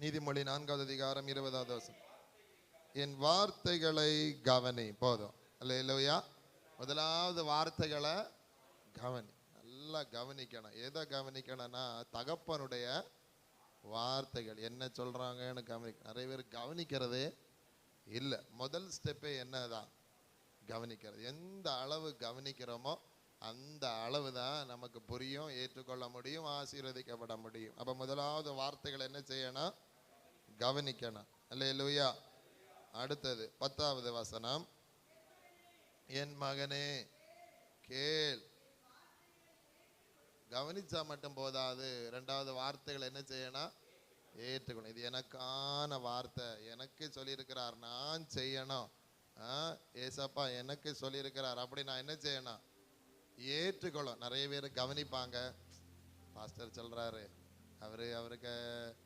நீதிமொழி நான்காவது அதிகாரம் இருபதாவது வசனம். என் வார்த்தைகளை கவனி. போதும். அல்லையா முதலாவது வார்த்தைகளை கவனி. நல்லா கவனிக்கணும். எதை கவனிக்கணும்னா தகப்பனுடைய வார்த்தைகள். என்ன சொல்றாங்கன்னு கவனிக்க. நிறைய பேர் கவனிக்கிறதே இல்லை. முதல் ஸ்டெப்பே என்னதான்? கவனிக்கிறது. எந்த அளவு கவனிக்கிறோமோ அந்த அளவு தான் நமக்கு புரியும் ஏற்றுக்கொள்ள முடியும் ஆசீர்வதிக்கப்பட முடியும். அப்போ முதலாவது வார்த்தைகள் என்ன செய்யணும்? கவனிக்கணும். அல்ல அடுத்தது பத்தாவது வசனம். என் மகனே கேள். கவனிச்சா மட்டும் போதாது. ரெண்டாவது வார்த்தைகள் என்ன செய்யணும்? ஏற்றுக்கணும். இது எனக்கான வார்த்தை. எனக்கு சொல்லியிருக்கிறார் நான் செய்யணும். ஏசப்பா எனக்கு சொல்லியிருக்கிறார். அப்படி நான் என்ன செய்யணும்? ஏற்றுக்கொள்ளும். நிறைய பேர் கவனிப்பாங்க. பாஸ்டர் சொல்றாரு. அவரு அவருக்கு